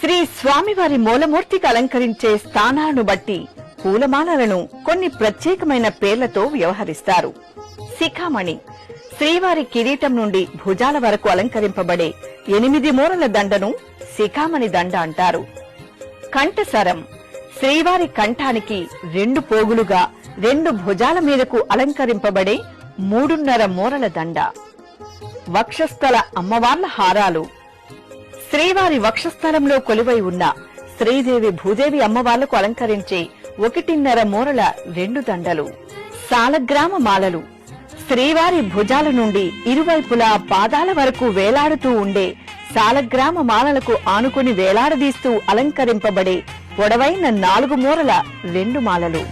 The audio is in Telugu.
శ్రీ స్వామివారి మూలమూర్తికి అలంకరించే స్థానాలను బట్టి పూలమాలలను కొన్ని ప్రత్యేకమైన పేర్లతో వ్యవహరిస్తారు. శిఖామణి శ్రీవారి కిరీటం నుండి భుజాల వరకు అలంకరింపబడే ఎనిమిది మూరల దండను శిఖామణి దండ అంటారు. కంఠసరం శ్రీవారి కంఠానికి రెండు పోగులుగా రెండు భుజాల మీదకు అలంకరింపబడే మూడున్నర మూరల దండ. వక్షస్థల అమ్మవార్ల హారాలు శ్రీవారి వక్షస్థలంలో కొలువై ఉన్న శ్రీదేవి భూదేవి అమ్మవార్లకు అలంకరించే ఒకటిన్నర మూరల రెండు దండలు సాలగ్రామ మాలలు. శ్రీవారి భుజాల నుండి ఇరువైపులా పాదాల వరకు వేలాడుతూ ఉండే సాలగ్రామ మాలలకు ఆనుకుని వేలాడదీస్తూ అలంకరింపబడే పొడవైన నాలుగు మూరల రెండు మాలలు.